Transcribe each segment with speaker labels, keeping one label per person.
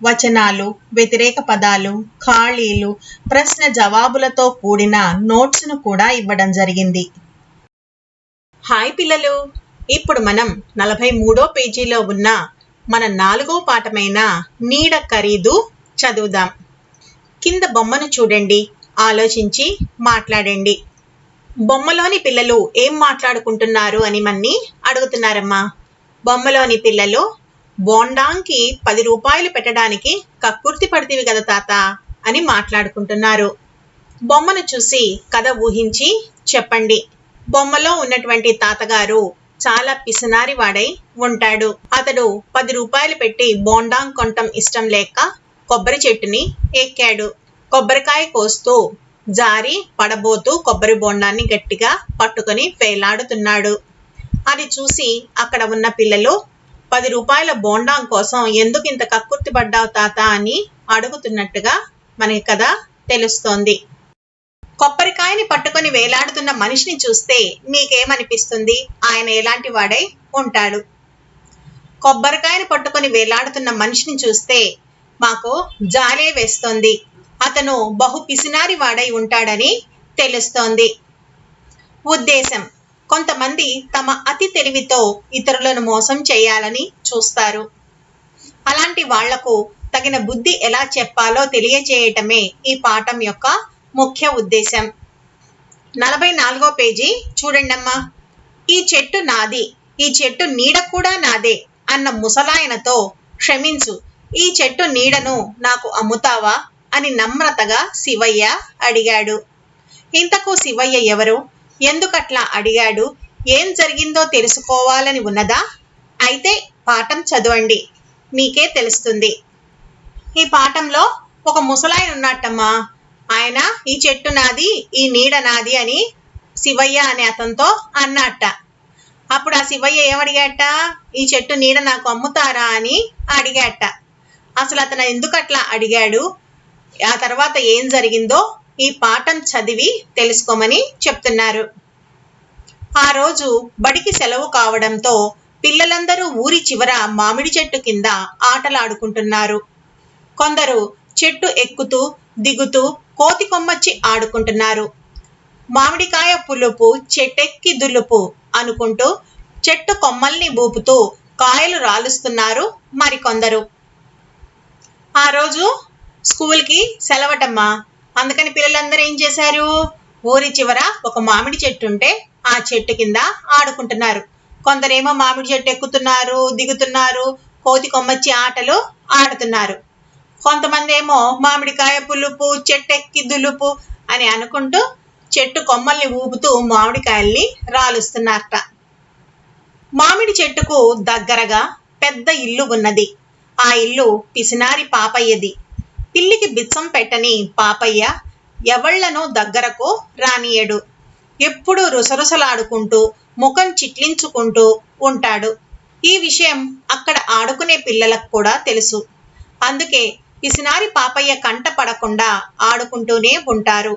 Speaker 1: వచనాలు వ్యతిరేక పదాలు ఖాళీలు ప్రశ్న జవాబులతో కూడిన నోట్స్ను కూడా ఇవ్వడం జరిగింది. హాయ్ పిల్లలు! ఇప్పుడు మనం నలభై మూడో పేజీలో ఉన్న మన నాలుగో పాఠమైన నీడ ఖరీదు చదువుదాం. కింద బొమ్మను చూడండి ఆలోచించి మాట్లాడండి. బొమ్మలోని పిల్లలు ఏం మాట్లాడుకుంటున్నారు అని మన్ని అడుగుతున్నారమ్మా? బొమ్మలోని పిల్లలు బోండాంకి పది రూపాయలు పెట్టడానికి కక్కుర్తి పడితివి కదా తాత అని మాట్లాడుకుంటున్నారు. బొమ్మను చూసి కథ ఊహించి చెప్పండి. బొమ్మలో ఉన్నటువంటి తాతగారు చాలా పిసినారి వాడై ఉంటాడు. అతడు పది రూపాయలు పెట్టి బోండాం కొనటం ఇష్టం లేక కొబ్బరి చెట్టుని ఎక్కాడు కొబ్బరికాయ కోస్తూ జారి పడబోతూ కొబ్బరి బోండాన్ని గట్టిగా పట్టుకొని వేలాడుతున్నాడు అది చూసి అక్కడ ఉన్న పిల్లలు పది రూపాయల బోండాం కోసం ఎందుకు ఇంత కక్కుర్తి పడ్డావు తాత అని అడుగుతున్నట్టుగా మనకి కదా తెలుస్తోంది. కొబ్బరికాయని పట్టుకొని వేలాడుతున్న మనిషిని చూస్తే మీకేమనిపిస్తుంది? ఆయన ఎలాంటి వాడై ఉంటాడు? కొబ్బరికాయని పట్టుకొని వేలాడుతున్న మనిషిని చూస్తే మాకు జాలే వేస్తోంది. అతను బహు పిసినారి వాడై ఉంటాడని తెలుస్తోంది. ఉద్దేశం కొంతమంది తమ అతి తెలివితో ఇతరులను మోసం చేయాలని చూస్తారు. అలాంటి వాళ్ళకు తగిన బుద్ధి ఎలా చెప్పాలో తెలియచేయటమే ఈ పాఠం యొక్క ముఖ్య ఉద్దేశం. నలభై నాలుగో పేజీ చూడండమ్మా. ఈ చెట్టు నాది ఈ చెట్టు నీడ కూడా నాదే అన్న ముసలాయనతో క్షమించు ఈ చెట్టు నీడను నాకు అమ్ముతావా అని నమ్రతగా శివయ్య అడిగాడు. ఇంతకు శివయ్య ఎవరు? ఎందుకట్లా అడిగాడు? ఏం జరిగిందో తెలుసుకోవాలని ఉన్నదా? అయితే పాఠం చదవండి. మీకే తెలుస్తుంది. ఈ పాఠంలో ఒక ముసలాయన ఉన్నట్టమ్మా ఆయన ఈ చెట్టు నాది ఈ నీడ నాది అని శివయ్య అనే అతనితో అన్నట్ట అప్పుడు ఆ శివయ్య ఏమడిగాట ఈ చెట్టు నీడ నాకు అమ్ముతారా అని అడిగాట అసలు అతను ఎందుకు అట్లా అడిగాడు? ఆ తర్వాత ఏం జరిగిందో ఈ పాఠం చదివి తెలుసుకోమని చెప్తున్నారు. ఆ రోజు బడికి సెలవు కావడంతో పిల్లలందరూ ఊరి చివర మామిడి చెట్టు కింద ఆటలాడుకుంటున్నారు. కొందరు చెట్టు ఎక్కుతూ దిగుతూ కోతి కొమ్మచ్చి ఆడుకుంటున్నారు. మామిడికాయ పులుపు చెట్టెక్కి దులుపు అనుకుంటూ చెట్టు కొమ్మల్ని బూపుతూ కాయలు రాలుస్తున్నారు మరికొందరు. ఆ రోజు స్కూల్కి సెలవటమ్మా అందుకని పిల్లలందరూ ఏం చేశారు? ఊరి చివర ఒక మామిడి చెట్టు ఉంటే ఆ చెట్టు కింద ఆడుకుంటున్నారు. కొందరేమో మామిడి చెట్టు ఎక్కుతున్నారు దిగుతున్నారు కోతి కొమ్మచ్చి ఆటలు ఆడుతున్నారు. కొంతమంది ఏమో మామిడికాయ పులుపు చెట్టెక్కి దులుపు అని అనుకుంటూ చెట్టు కొమ్మల్ని ఊపుతూ మామిడికాయల్ని రాలుస్తున్నారట. మామిడి చెట్టుకు దగ్గరగా పెద్ద ఇల్లు ఉన్నది. ఆ ఇల్లు పిసినారి పాపయ్యది. పిల్లికి బిచ్చం పెట్టని పాపయ్య ఎవళ్ళను దగ్గరకు రానియడు ఎప్పుడు రుసరుసలాడుకుంటూ ముఖం చిట్లించుకుంటూ ఉంటాడు. ఈ విషయం అక్కడ ఆడుకునే పిల్లలకు కూడా తెలుసు. అందుకే పిసినారి పాపయ్య కంట పడకుండా ఆడుకుంటూనే ఉంటారు.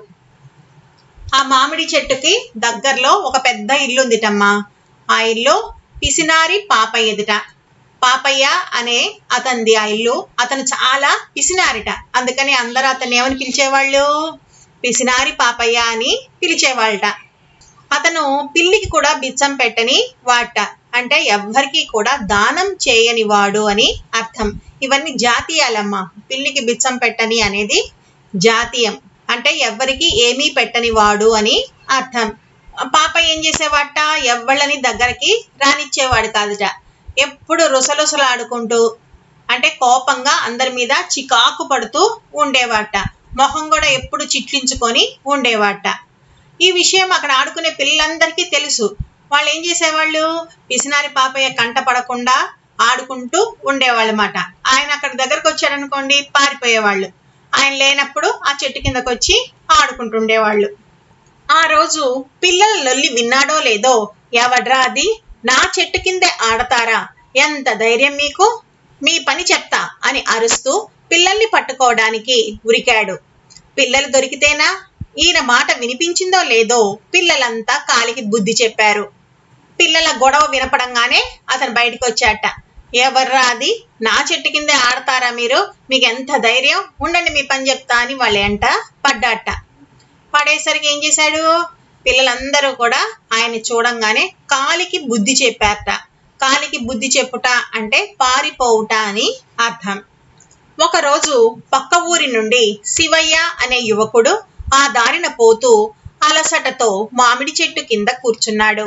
Speaker 1: ఆ మామిడి చెట్టుకి దగ్గరలో ఒక పెద్ద ఇల్లుందిటమ్మా. ఆ ఇల్లు పిసినారి పాపయ్యదిట. పాపయ్య అనే అతనిది ఆ ఇల్లు. అతను చాలా పిసినారిట. అందుకని అందరూ అతన్ని ఏమని పిలిచేవాళ్ళు? పిసినారి పాపయ్య అని పిలిచేవాళ్ళట. అతను పిల్లికి కూడా బిచ్చం పెట్టని వాట. అంటే ఎవ్వరికి కూడా దానం చేయని వాడు అని అర్థం. ఇవన్నీ జాతీయాలమ్మా. పిల్లికి బిచ్చం పెట్టని అనేది జాతీయం. అంటే ఎవ్వరికి ఏమీ పెట్టని వాడు అని అర్థం. పాప ఏం చేసేవాట? ఎవ్వళ్ళని దగ్గరికి రానిచ్చేవాడు కాదుట. ఎప్పుడు రుసలుసలాడుకుంటూ అంటే కోపంగా అందరి మీద చికాకు పడుతూ ఉండేవాట. మొహం కూడా ఎప్పుడు చిట్లించుకొని ఉండేవాట. ఈ విషయం అక్కడ ఆడుకునే పిల్లలందరికీ తెలుసు. వాళ్ళు ఏం చేసేవాళ్ళు? పిసినారి పాపయ్య కంట పడకుండా ఆడుకుంటూ ఉండేవాళ్ళమాట. ఆయన అక్కడ దగ్గరకు వచ్చారనుకోండి పారిపోయేవాళ్ళు. ఆయన లేనప్పుడు ఆ చెట్టు కిందకు వచ్చి ఆడుకుంటుండేవాళ్ళు. ఆ రోజు పిల్లల లొల్లి విన్నాడో లేదో ఎవడ్రా అది? నా చెట్టు కిందే ఆడతారా? ఎంత ధైర్యం మీకు? మీ పని చెప్తా అని అరుస్తూ పిల్లల్ని పట్టుకోవడానికి ఉరికాడు. పిల్లలు దొరికితేనా? ఈయన మాట వినిపించిందో లేదో పిల్లలంతా కాలికి బుద్ధి చెప్పారు. పిల్లల గొడవ వినపడంగానే అతను బయటకు వచ్చాట ఎవర్రా అది? నా చెట్టు కిందే ఆడతారా మీరు? మీకు ఎంత ధైర్యం? ఉండండి మీ పని చెప్తా అని వాళ్ళ ఎంట పడ్డాట. పడేసరికి ఏం చేశాడు? పిల్లలందరూ కూడా ఆయన చూడంగానే కాలికి బుద్ధి చెప్పారట. కాలికి బుద్ధి చెప్పుట అంటే పారిపోవుట అని అర్థం. ఒకరోజు పక్క ఊరి నుండి శివయ్య అనే యువకుడు ఆ దారిన పోతూ అలసటతో మామిడి చెట్టు కింద కూర్చున్నాడు.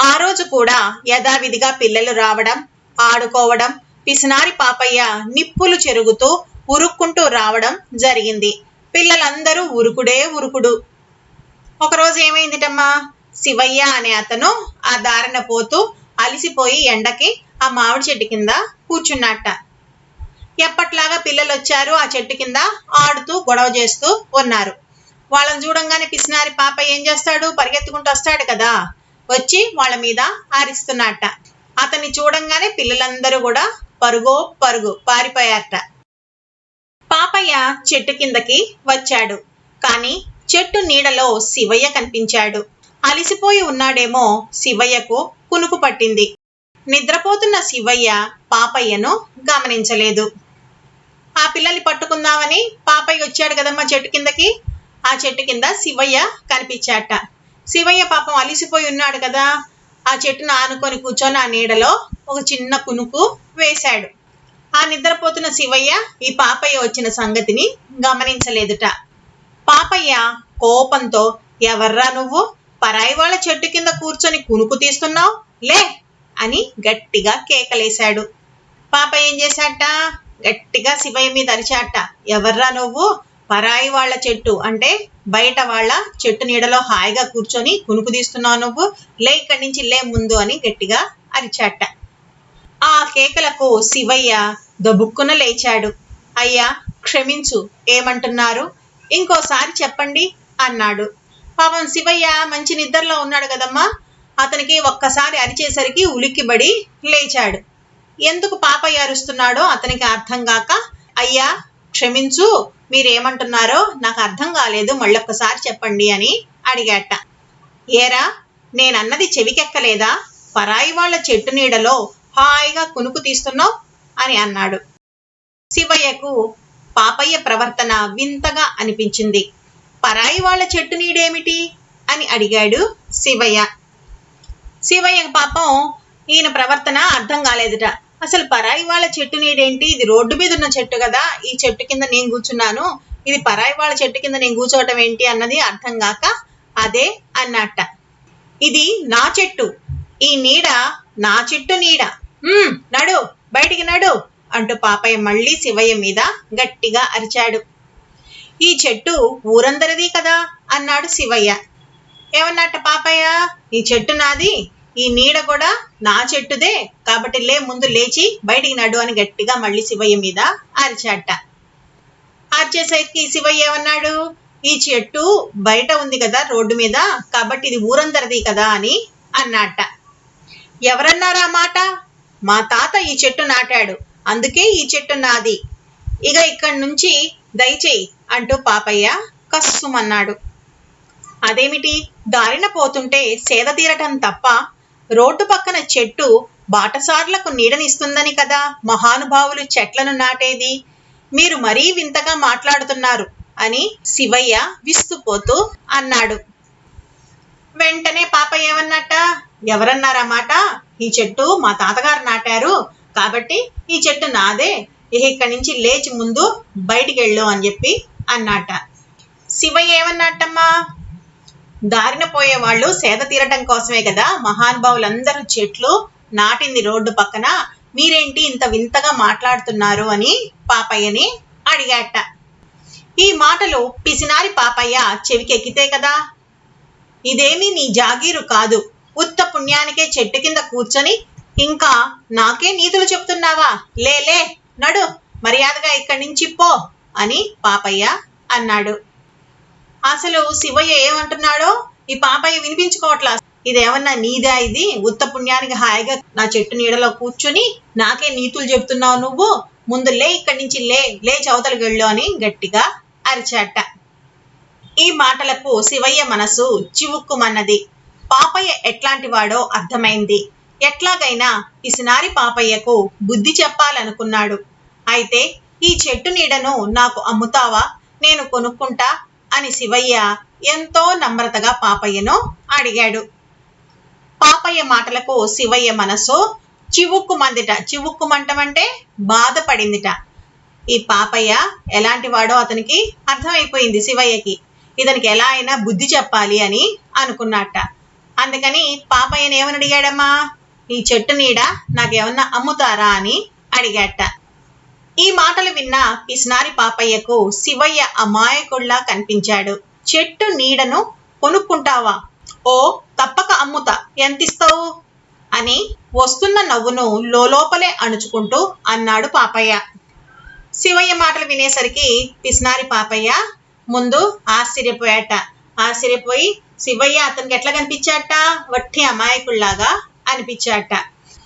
Speaker 1: ఆ రోజు కూడా యథావిధిగా పిల్లలు రావడం ఆడుకోవడం పిసినారి పాపయ్య నిప్పులు చెరుగుతూ ఉరుక్కుంటూ రావడం జరిగింది. పిల్లలందరూ ఉరుకుడే ఉరుకుడు. ఒకరోజు ఏమైందిటమ్మా? శివయ్య అనే అతను ఆ దారిన పోతూ అలిసిపోయి ఎండకి ఆ మామిడి చెట్టు కింద కూర్చున్నట్ట. ఎప్పట్లాగా పిల్లలు వచ్చారు ఆ చెట్టు కింద ఆడుతూ గొడవ చేస్తూ ఉన్నారు. వాళ్ళని చూడంగానే పిసినారి పాప ఏం చేస్తాడు? పరిగెత్తుకుంటూ వస్తాడు కదా? వచ్చి వాళ్ళ మీద ఆరిస్తున్నట్ట. అతన్ని చూడంగానే పిల్లలందరూ కూడా పరుగో పరుగు పారిపోయారట. పాపయ్య చెట్టు కిందకి వచ్చాడు. కానీ చెట్టు నీడలో శివయ్య కనిపించాడు. అలిసిపోయి ఉన్నాడేమో శివయ్యకు కునుకు పట్టింది. నిద్రపోతున్న శివయ్య పాపయ్యను గమనించలేదు. ఆ పిల్లల్ని పట్టుకుందామని పాపయ్య వచ్చాడు కదమ్మా చెట్టు కిందకి? ఆ చెట్టు కింద శివయ్య కనిపించాట. శివయ్య పాపం అలిసిపోయి ఉన్నాడు కదా ఆ చెట్టును ఆనుకొని కూర్చొని ఆ నీడలో ఒక చిన్న కునుకు వేశాడు. ఆ నిద్రపోతున్న శివయ్య ఈ పాపయ్య వచ్చిన సంగతిని గమనించలేదుట. పాపయ్య కోపంతో ఎవర్రా నువ్వు? పరాయి వాళ్ళ చెట్టు కింద కూర్చొని కునుకు తీస్తున్నావు? లే! అని గట్టిగా కేకలేశాడు. పాపయ్య ఏం చేశాట? గట్టిగా శివయ్య మీద అరిచాట. ఎవర్రా నువ్వు? పరాయి వాళ్ళ చెట్టు అంటే బయట వాళ్ళ చెట్టు నీడలో హాయిగా కూర్చొని కునుకు తీస్తున్నావు నువ్వు? లే ఇక్కడి నుంచి లే ముందు అని గట్టిగా అరిచాట. ఆ కేకలకు శివయ్య దబుక్కున లేచాడు. అయ్యా క్షమించు ఏమంటున్నారు? ఇంకోసారి చెప్పండి అన్నాడు. పాపం శివయ్య మంచి నిద్రలో ఉన్నాడు కదమ్మా. అతనికి ఒక్కసారి అరిచేసరికి ఉలిక్కిబడి లేచాడు. ఎందుకు పాపయ్య అరుస్తున్నాడో అతనికి అర్థం కాక అయ్యా క్షమించు మీరేమంటున్నారో నాకు అర్థం కాలేదు మళ్ళొక్కసారి చెప్పండి అని అడిగాట. ఏరా నేనన్నది చెవికెక్కలేదా? పరాయి వాళ్ళ చెట్టు నీడలో హాయిగా కునుకు తీస్తున్నావు? అని అన్నాడు. శివయ్యకు పాపయ్య ప్రవర్తన వింతగా అనిపించింది. పరాయి వాళ్ళ చెట్టు నీడేమిటి? అని అడిగాడు శివయ్య. శివయ్య పాపం ఈయన ప్రవర్తన అర్థం కాలేదుట. అసలు పరాయి వాళ్ళ చెట్టు నీడేంటి? ఇది రోడ్డు మీద ఉన్న చెట్టు కదా. ఈ చెట్టు కింద నేను కూర్చున్నాను. ఇది పరాయి వాళ్ళ చెట్టు కింద నేను కూర్చోవటం ఏంటి అన్నది అర్థం కాక అదే అన్నట్ట. ఇది నా చెట్టు. ఈ నీడ నా చెట్టు నీడ. నడు బయటికి నడు. అంటూ పాపయ్య మళ్ళీ శివయ్య మీద గట్టిగా అరిచాడు. ఈ చెట్టు ఊరందరిది కదా అన్నాడు శివయ్య. ఏమన్నట్ట పాపయ్య? ఈ చెట్టు నాది ఈ నీడ కూడా నా చెట్టుదే కాబట్టి లే ముందు లేచి బయటికి నడు అని గట్టిగా మళ్ళీ శివయ్య మీద అరిచాట అరిచేసరికి శివయ్య ఏమన్నాడు? ఈ చెట్టు బయట ఉంది కదా రోడ్డు మీద కాబట్టి ఇది ఊరందరిది కదా అని అన్నట్ట ఎవరన్నారా మాట? మా తాత ఈ చెట్టు నాటాడు. అందుకే ఈ చెట్టు నాది. ఇక ఇక్కడి నుంచి దయచేయి అంటూ పాపయ్య కస్సుమన్నాడు. అదేమిటి? దారిన పోతుంటే సేద తీరటం తప్ప రోడ్డు పక్కన చెట్టు బాటసార్లకు నీడనిస్తుందని కదా మహానుభావులు చెట్లను నాటేది? మీరు మరీ వింతగా మాట్లాడుతున్నారు అని శివయ్య విస్తుపోతూ అన్నాడు. వెంటనే పాప ఏమన్నట్ట? ఎవరన్నారా మాట ఈ చెట్టు మా తాతగారు నాటారు కాబట్టి ఈ చెట్టు నాదే. ఇక ఇక్కడి నుంచి లేచి ముందు బయటికి వెళ్ళు అని చెప్పి అన్నట. శివయ్య ఏమన్నట్టమ్మా దారిన పోయే వాళ్ళు సేద తీరటం కోసమే కదా. మహానుభావులందరూ చెట్లు నాటింది రోడ్డు పక్కన. మీరేంటి ఇంత వింతగా మాట్లాడుతున్నారు అని పాపయ్యని అడిగాట. ఈ మాటలు పిసినారి పాపయ్య చెవికెక్కితే కదా? ఇదేమీ నీ జాగీరు కాదు. ఉత్త పుణ్యానికే చెట్టు కింద కూర్చొని ఇంకా నాకే నీతులు చెప్తున్నావా? లేలే నడు మర్యాదగా ఇక్కడి నుంచి పో అని పాపయ్య అన్నాడు. అసలు శివయ్య ఏమంటున్నాడో ఈ పాపయ్య వినిపించుకోవట్లా? ఇదేమన్నా నీదా ఇది? ఉత్త పుణ్యానికి హాయిగా నా చెట్టు నీడలో కూర్చుని నాకే నీతులు చెప్తున్నావు నువ్వు? ముందు లే ఇక్కడి నుంచి లే లే చవతలు గెళ్ళు అని గట్టిగా అరిచాట. ఈ మాటలకు శివయ్య మనసు చివుక్కుమన్నది. పాపయ్య ఎట్లాంటి వాడో అర్థమైంది. ఎట్లాగైనా పిసినారి పాపయ్యకు బుద్ధి చెప్పాలనుకున్నాడు. అయితే ఈ చెట్టు నీడను నాకు అమ్ముతావా? నేను కొనుక్కుంటా? అని శివయ్య ఎంతో నమ్రతగా పాపయ్యను అడిగాడు. పాపయ్య మాటలకు శివయ్య మనసు చివుక్కుమందిట. చివుక్కుమంటమంటే బాధపడిందిట. ఈ పాపయ్య ఎలాంటి వాడో అతనికి అర్థమైపోయింది శివయ్యకి. ఇతనికి ఎలా అయినా బుద్ధి చెప్పాలి అని అనుకున్నట్ట. అందుకని పాపయ్యనేమని అడిగాడమ్మా? ఈ చెట్టు నీడ నాకేమన్నా అమ్ముతారా అని అడిగాట. ఈ మాటలు విన్న పిసినారి పాపయ్యకు శివయ్య అమాయకుళ్ళా కనిపించాడు. చెట్టు నీడను కొనుక్కుంటావా? ఓ తప్పక అమ్ముతా. ఎంతిస్తావు? అని వస్తున్న నవ్వును లోపలే అణుచుకుంటూ అన్నాడు పాపయ్య. శివయ్య మాటలు వినేసరికి పిసినారి పాపయ్య ముందు ఆశ్చర్యపోయాట. ఆశ్చర్యపోయి శివయ్య అతనికి ఎట్లా కనిపించాట? వట్టి అమాయకుల్లాగా అనిపించాట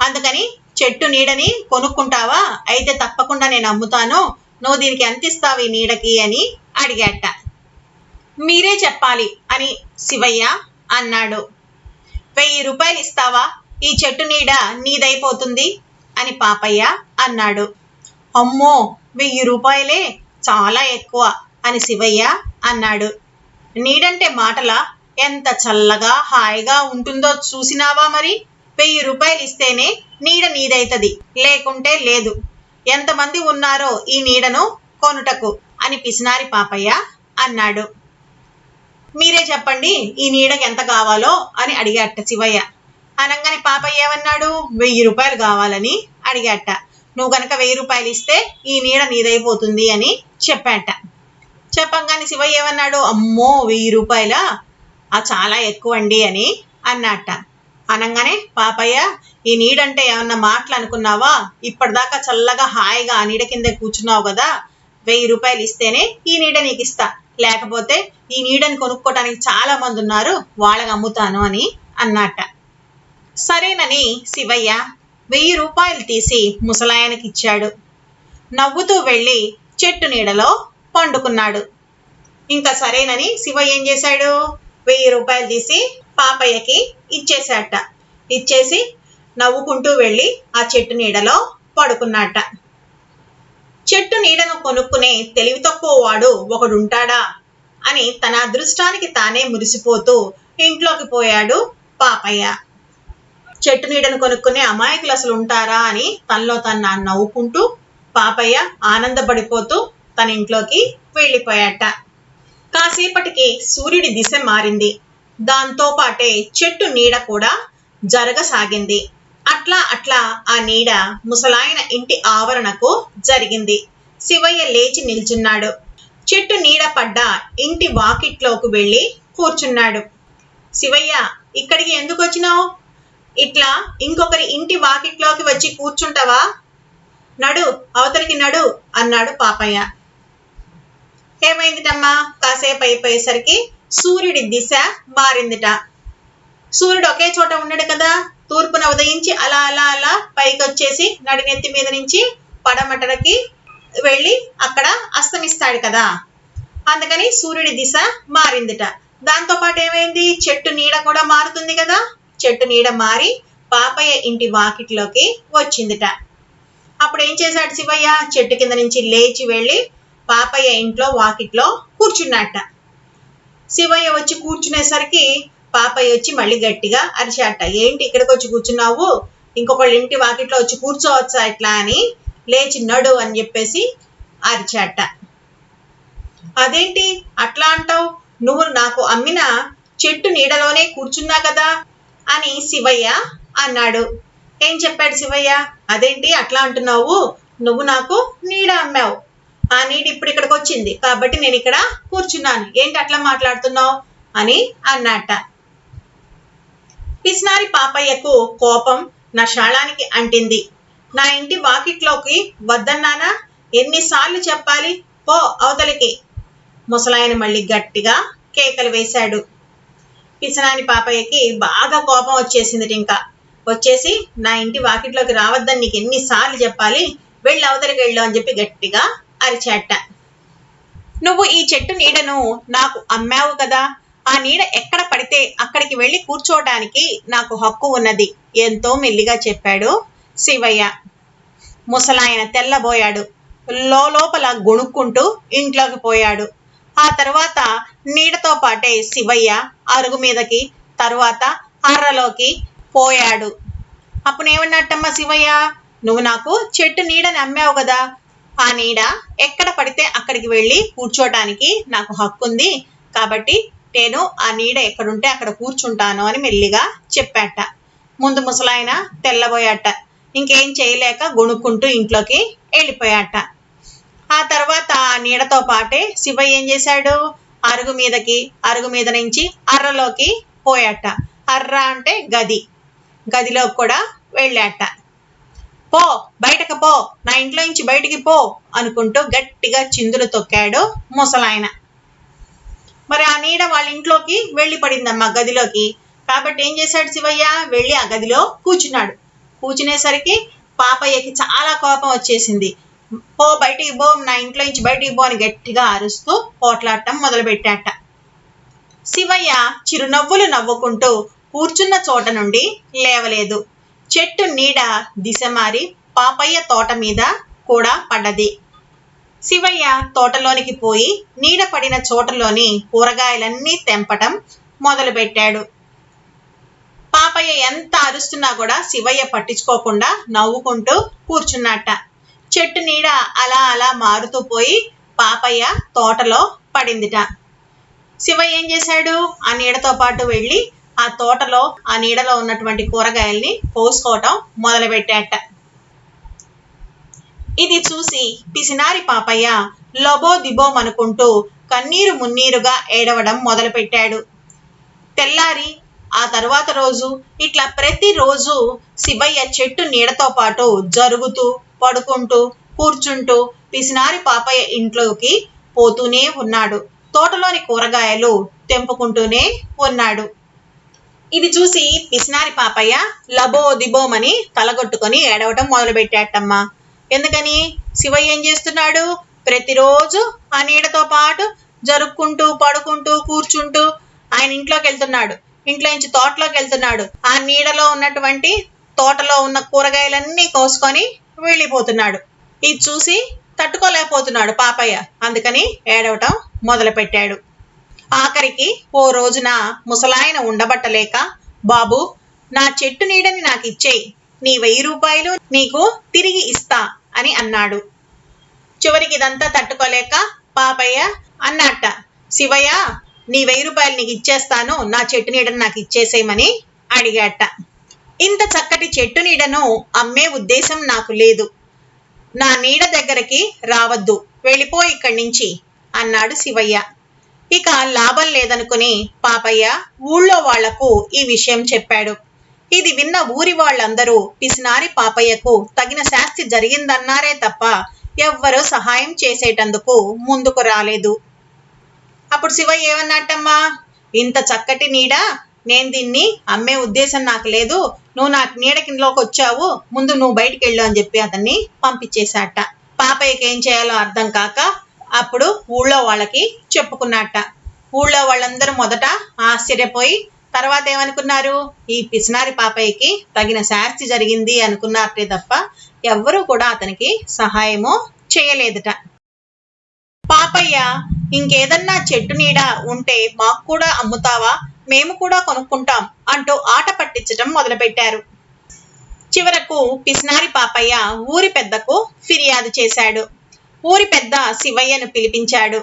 Speaker 1: అందుకని చెట్టు నీడని కొనుక్కుంటావా? అయితే తప్పకుండా నేను అమ్ముతాను. నువ్వు దీనికి ఎంత ఇస్తావు ఈ నీడకి అని అడిగాట. మీరే చెప్పాలి అని శివయ్య అన్నాడు. వెయ్యి రూపాయలు ఇస్తావా? ఈ చెట్టు నీడ నీదైపోతుంది అని పాపయ్య అన్నాడు. అమ్మో వెయ్యి రూపాయలే? చాలా ఎక్కువ అని శివయ్య అన్నాడు. నీడంటే మాటల? ఎంత చల్లగా హాయిగా ఉంటుందో చూసినావా మరి? వెయ్యి రూపాయలు ఇస్తేనే నీడ నీదైతది. లేకుంటే లేదు. ఎంతమంది ఉన్నారో ఈ నీడను కొనుటకు అని పిసినారి పాపయ్య అన్నాడు. మీరే చెప్పండి ఈ నీడకి ఎంత కావాలో అని అడిగాట శివయ్య. అనగానే పాపయ్య ఏమన్నాడు? వెయ్యి రూపాయలు కావాలని అడిగాట నువ్వు గనక వెయ్యి రూపాయలు ఇస్తే ఈ నీడ నీదైపోతుంది అని చెప్పాట చెప్పంగానే శివయ్య ఏమన్నాడు? అమ్మో వెయ్యి రూపాయల? ఆ చాలా ఎక్కువ అండి అని అన్నట్ట అనగానే పాపయ్య ఈ నీడంటే ఏమన్నా మాటలు అనుకున్నావా ఇప్పటిదాకా చల్లగా హాయిగా ఆ నీడ కింద కూర్చున్నావు కదా? వెయ్యి రూపాయలు ఇస్తేనే ఈ నీడ నీకు ఇస్తా లేకపోతే ఈ నీడని కొనుక్కోటానికి చాలా మంది ఉన్నారు వాళ్ళకి అమ్ముతాను అని అన్నట సరేనని శివయ్య వెయ్యి రూపాయలు తీసి ముసలాయనకి ఇచ్చాడు. నవ్వుతూ వెళ్ళి చెట్టు నీడలో పండుకున్నాడు. ఇంకా సరేనని శివయ్య ఏం చేశాడు? వెయ్యి రూపాయలు తీసి పాపయ్యకి ఇచ్చేశాట. ఇచ్చేసి నవ్వుకుంటూ వెళ్ళి ఆ చెట్టు నీడలో పడుకున్నట్ట చెట్టు నీడను కొనుక్కునే తెలివి తక్కువ వాడు ఒకడుంటాడా అని తన అదృష్టానికి తానే మురిసిపోతూ ఇంట్లోకి పోయాడు పాపయ్య. చెట్టు నీడను కొనుక్కునే అమాయకులు అసలు ఉంటారా అని తనలో తన నవ్వుకుంటూ పాపయ్య ఆనందపడిపోతూ తన ఇంట్లోకి వెళ్ళిపోయాట. కాసేపటికి సూర్యుడి దిశ మారింది. దాంతో పాటే చెట్టు నీడ కూడా జరగసాగింది. అట్లా అట్లా ఆ నీడ ముసలాయన ఇంటి ఆవరణకు జరిగింది. శివయ్య లేచి నిల్చున్నాడు. చెట్టు నీడ పడ్డ ఇంటి వాకిట్లోకి వెళ్ళి కూర్చున్నాడు. శివయ్య ఇక్కడికి ఎందుకు వచ్చినావు ఇట్లా ఇంకొకరి ఇంటి వాకిట్లోకి వచ్చి కూర్చుంటావా? నడు అవతలికి నడు అన్నాడు పాపయ్య. ఏమైందిటమ్మా? కాసేపు అయిపోయేసరికి సూర్యుడి దిశ మారిందిట. సూర్యుడు ఒకే చోట ఉన్నాడు కదా. తూర్పున ఉదయించి అలా అలా అలా పైకి వచ్చేసి నడినెత్తి మీద నుంచి పడమటలకి వెళ్ళి అక్కడ అస్తమిస్తాడు కదా. అందుకని సూర్యుడి దిశ మారిందిట. దాంతో పాటు ఏమైంది? చెట్టు నీడ కూడా మారుతుంది కదా. చెట్టు నీడ మారి పాపయ్య ఇంటి వాకిట్లోకి వచ్చిందిట. అప్పుడు ఏం చేశాడు శివయ్య? చెట్టు కింద నుంచి లేచి వెళ్ళి పాపయ్య ఇంట్లో వాకిట్లో కూర్చున్నట్ట శివయ్య వచ్చి కూర్చునేసరికి పాపయ్య వచ్చి మళ్ళీ గట్టిగా అరిచాట ఏంటి ఇక్కడికి వచ్చి కూర్చున్నావు? ఇంకొకళ్ళ ఇంటి వాకిట్లో వచ్చి కూర్చోవచ్చా ఇట్లా అని లేచి నడు అని చెప్పేసి అరిచాట అదేంటి? అట్లా అంటావు? నువ్వు నాకు అమ్మిన చెట్టు నీడలోనే కూర్చున్నా కదా అని శివయ్య అన్నాడు. ఏం చెప్పాడు శివయ్య? అదేంటి? అట్లా అంటున్నావు? నువ్వు నాకు నీడ అమ్మావు. ఆ నీడ ఇప్పుడు ఇక్కడికి వచ్చింది. కాబట్టి నేను ఇక్కడ కూర్చున్నాను. ఏంటి అట్లా మాట్లాడుతున్నావు? అని అన్నట్ట పిసినారి పాపయ్యకు కోపం నా శాళానికి అంటింది. నా ఇంటి వాకిట్లోకి వద్దన్నానా? ఎన్నిసార్లు చెప్పాలి? పో అవతలికి. ముసలాయన మళ్ళీ గట్టిగా కేకలు వేశాడు. పిసినాని పాపయ్యకి బాగా కోపం వచ్చేసింది ఇంకా వచ్చేసి నా ఇంటి వాకిట్లోకి రావద్దని నీకు ఎన్నిసార్లు చెప్పాలి? వెళ్ళి అవతలికి వెళ్ళు అని చెప్పి గట్టిగా అరిచాట. నువ్వు ఈ చెట్టు నీడను నాకు అమ్మావు కదా. ఆ నీడ ఎక్కడ పడితే అక్కడికి వెళ్ళి కూర్చోవడానికి నాకు హక్కు ఉన్నది ఎంతో మెల్లిగా చెప్పాడు శివయ్య. ముసలాయన తెల్లబోయాడు. లోపల గొణుక్కుంటూ ఇంట్లోకి పోయాడు. ఆ తర్వాత నీడతో పాటే శివయ్య అరుగు మీదకి తరువాత అర్రలోకి పోయాడు. అప్పుడు ఏమన్నట్టమ్మా శివయ్య? నువ్వు నాకు చెట్టు నీడని అమ్మావు కదా. ఆ నీడ ఎక్కడ పడితే అక్కడికి వెళ్ళి కూర్చోటానికి నాకు హక్కు ఉంది కాబట్టి నేను ఆ నీడ ఎక్కడుంటే అక్కడ కూర్చుంటాను అని మెల్లిగా చెప్పాట. ముందు ముసలాయన తెల్లబోయాట. ఇంకేం చేయలేక గొణుక్కుంటూ ఇంట్లోకి వెళ్ళిపోయాట. ఆ తర్వాత ఆ నీడతో పాటే శివయ్య ఏం చేశాడు? అరుగు మీదకి అరుగు మీద నుంచి అర్రలోకి పోయాట. అర్ర అంటే గది. గదిలోకి కూడా వెళ్ళాట. పో బయటకు పో నా ఇంట్లో నుంచి బయటికి పో అనుకుంటూ గట్టిగా చిందులు తొక్కాడు ముసలాయన. మరి ఆ నీడ వాళ్ళ ఇంట్లోకి వెళ్ళి పడిందమ్మా గదిలోకి. కాబట్టి ఏం చేశాడు శివయ్య? వెళ్ళి ఆ గదిలో కూర్చున్నాడు. కూర్చునేసరికి పాపయ్యకి చాలా కోపం వచ్చేసింది. పో బయటికి పో నా ఇంట్లో నుంచి బయటికి పో అని గట్టిగా అరుస్తూ పోట్లాడటం మొదలుపెట్టాట. శివయ్య చిరునవ్వులు నవ్వుకుంటూ కూర్చున్న చోట నుండి లేవలేదు. చెట్టు నీడ దిశ మారి పాపయ్య తోట మీద కూడా పడ్డది. శివయ్య తోటలోనికి పోయి నీడ పడిన చోటలోని కూరగాయలన్నీ తెంపటం మొదలుపెట్టాడు. పాపయ్య ఎంత అరుస్తున్నా కూడా శివయ్య పట్టించుకోకుండా నవ్వుకుంటూ కూర్చున్నట్ట. చెట్టు నీడ అలా అలా మారుతూ పోయి పాపయ్య తోటలో పడిందిట. శివయ్య ఏం చేశాడు? ఆ నీడతో పాటు వెళ్ళి ఆ తోటలో ఆ నీడలో ఉన్నటువంటి కూరగాయల్ని కోసుకోవటం మొదలుపెట్టాట ఇది చూసి పిసినారి పాపయ్య లబో దిబోం అనుకుంటూ కన్నీరు మున్నీరుగా ఏడవడం మొదలుపెట్టాడు. తెల్లారి ఆ తరువాత రోజు ఇట్లా ప్రతిరోజు శివయ్య చెట్టు నీడతో పాటు జరుగుతూ పడుకుంటూ కూర్చుంటూ పిసినారి పాపయ్య ఇంట్లోకి పోతూనే ఉన్నాడు. తోటలోని కూరగాయలు తెంపుకుంటూనే ఉన్నాడు. ఇది చూసి పిసినారి పాపయ్య లబో దిబోమని తలగొట్టుకొని ఏడవటం మొదలుపెట్టాటమ్మా ఎందుకని? శివయ్య ఏం చేస్తున్నాడు? ప్రతిరోజు ఆ నీడతో పాటు జరుపుకుంటూ పడుకుంటూ కూర్చుంటూ ఆయన ఇంట్లోకి వెళ్తున్నాడు. ఇంట్లో నుంచి తోటలోకి వెళ్తున్నాడు. ఆ నీడలో ఉన్నటువంటి తోటలో ఉన్న కూరగాయలన్నీ కోసుకొని వెళ్ళిపోతున్నాడు. ఇది చూసి తట్టుకోలేకపోతున్నాడు పాపయ్య. అందుకని ఏడవటం మొదలుపెట్టాడు. ఆఖరికి ఓ రోజున ముసలాయన ఉండబట్టలేక బాబు నా చెట్టు నీడని నాకు ఇచ్చేయి నీ వెయ్యి రూపాయలు నీకు తిరిగి ఇస్తా అని అన్నాడు. చివరికి ఇదంతా తట్టుకోలేక పాపయ్య అన్నట్ట శివయ్య నీ వెయ్యి రూపాయలు నీకు ఇచ్చేస్తాను నా చెట్టు నీడను నాకు ఇచ్చేసేయమని అడిగాట. ఇంత చక్కటి చెట్టు నీడను అమ్మే ఉద్దేశం నాకు లేదు. నా నీడ దగ్గరికి రావద్దు వెళ్ళిపో ఇక్కడి నుంచి అన్నాడు శివయ్య. ఇక లాభం లేదనుకుని పాపయ్య ఊళ్ళో వాళ్ళకు ఈ విషయం చెప్పాడు. ఇది విన్న ఊరి వాళ్ళందరూ పిసినారి పాపయ్యకు తగిన శాస్తి జరిగిందన్నారే తప్ప ఎవ్వరూ సహాయం చేసేటందుకు ముందుకు రాలేదు. అప్పుడు శివయ్య ఏమన్నట్టమ్మా ఇంత చక్కటి నీడ నేను దీన్ని అమ్మే ఉద్దేశం నాకు లేదు. నువ్వు నాకు నీడ కిందలోకి వచ్చావు ముందు నువ్వు బయటికి వెళ్ళు అని చెప్పి అతన్ని పంపించేశాట పాపయ్యకి ఏం చేయాలో అర్థం కాక అప్పుడు ఊళ్ళో వాళ్ళకి చెప్పుకున్నట్ట. ఊళ్ళో వాళ్ళందరూ మొదట ఆశ్చర్యపోయి తర్వాత ఏమనుకున్నారు? ఈ పిసినారి పాపయ్యకి తగిన శాస్తి జరిగింది అనుకున్నారటే తప్ప ఎవ్వరూ కూడా అతనికి సహాయము చేయలేదుట. పాపయ్య ఇంకేదన్నా చెట్టు నీడ ఉంటే మాకు కూడా అమ్ముతావా? మేము కూడా కొనుక్కుంటాం అంటూ ఆట పట్టించటం మొదలుపెట్టారు. చివరకు పిసినారి పాపయ్య ఊరి పెద్దకు ఫిర్యాదు చేశాడు. ఊరి పెద్ద శివయ్యను పిలిపించాడు.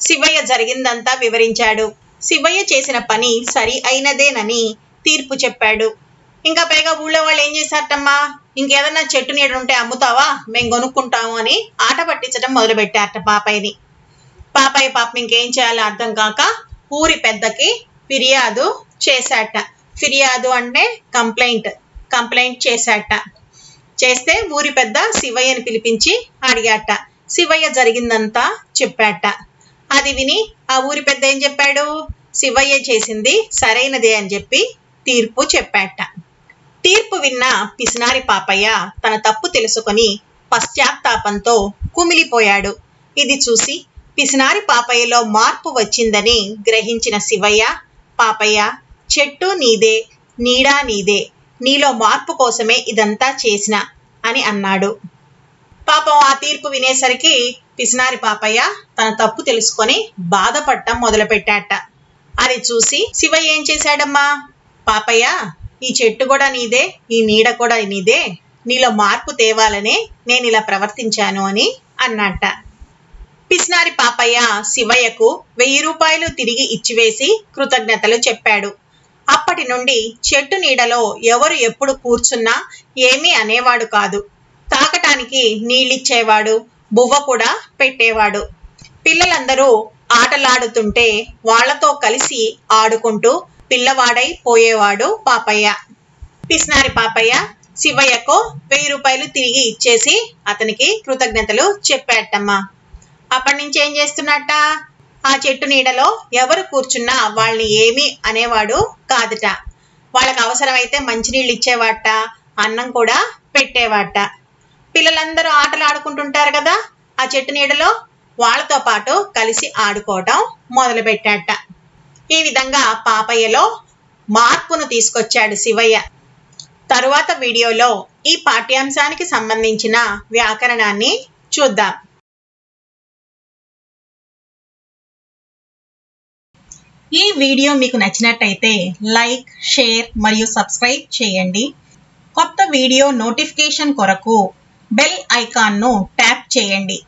Speaker 1: శివయ్య జరిగిందంతా వివరించాడు. శివయ్య చేసిన పని సరి అయినదేనని తీర్పు చెప్పాడు. ఇంకా పైగా ఊళ్ళో వాళ్ళు ఏం చేశారటమ్మా? ఇంకేదన్నా చెట్టు నీడ ఉంటే అమ్ముతావా? మేము కొనుక్కుంటాము అని ఆట పట్టించడం మొదలుపెట్టారట పాపయ్యని. పాపయ్య పాపం ఇంకేం చేయాలో అర్థం కాక ఊరి పెద్దకి ఫిర్యాదు చేశాట ఫిర్యాదు అంటే కంప్లైంట్ కంప్లైంట్ చేశాట చేస్తే ఊరి పెద్ద శివయ్యని పిలిపించి అడిగాట శివయ్య జరిగిందంతా చెప్పాట. అది విని ఆ ఊరి పెద్ద ఏం చెప్పాడు? శివయ్య చేసింది సరైనదే అని చెప్పి తీర్పు చెప్పాట. తీర్పు విన్న పిసినారి పాపయ్య తన తప్పు తెలుసుకొని పశ్చాత్తాపంతో కుమిలిపోయాడు. ఇది చూసి పిసినారి పాపయ్యలో మార్పు వచ్చిందని గ్రహించిన శివయ్య పాపయ్య చెట్టు నీదే నీడా నీదే నీలో మార్పు కోసమే ఇదంతా చేసిన అని అన్నాడు. పాపం ఆ తీర్పు వినేసరికి పిసినారి పాపయ్య తన తప్పు తెలుసుకొని బాధపడటం మొదలుపెట్టాట. అది చూసి శివయ్య ఏం చేశాడమ్మా? పాపయ్య ఈ చెట్టు కూడా నీదే ఈ నీడ కూడా నీదే నీలో మార్పు తేవాలనే నేను ఇలా ప్రవర్తించాను అని అన్నట్ట. పిసినారి పాపయ్య శివయ్యకు వెయ్యి రూపాయలు తిరిగి ఇచ్చివేసి కృతజ్ఞతలు చెప్పాడు. అప్పటి నుండి చెట్టు నీడలో ఎవరు ఎప్పుడు కూర్చున్నా ఏమీ అనేవాడు కాదు. తాకటానికి నీళ్ళిచ్చేవాడు బువ్వ కూడా పెట్టేవాడు. పిల్లలందరూ ఆటలాడుతుంటే వాళ్ళతో కలిసి ఆడుకుంటూ పిల్లవాడై పోయేవాడు పాపయ్య. పిస్నారి పాపయ్య శివయ్యకు వెయ్యి రూపాయలు తిరిగి ఇచ్చేసి అతనికి కృతజ్ఞతలు చెప్పాటమ్మా అప్పటి నుంచి ఏం చేస్తున్నట్ట ఆ చెట్టు నీడలో ఎవరు కూర్చున్నా వాళ్ళని ఏమి అనేవాడు కాదుట. వాళ్ళకి అవసరమైతే మంచినీళ్ళు ఇచ్చేవాట అన్నం కూడా పెట్టేవాట. పిల్లలందరూ ఆటలు ఆడుకుంటుంటారు కదా ఆ చెట్టు నీడలో వాళ్ళతో పాటు కలిసి ఆడుకోవటం మొదలుపెట్టాట. ఈ విధంగా పాపయ్యలో మార్పును తీసుకొచ్చాడు శివయ్య. తరువాత వీడియోలో ఈ పాఠ్యాంశానికి సంబంధించిన వ్యాకరణాన్ని చూద్దాం. ఈ వీడియో మీకు నచ్చినట్టయితే లైక్ షేర్ మరియు సబ్స్క్రైబ్ చేయండి. కొత్త వీడియో నోటిఫికేషన్ కొరకు బెల్ ఐకాన్ను ట్యాప్ చేయండి.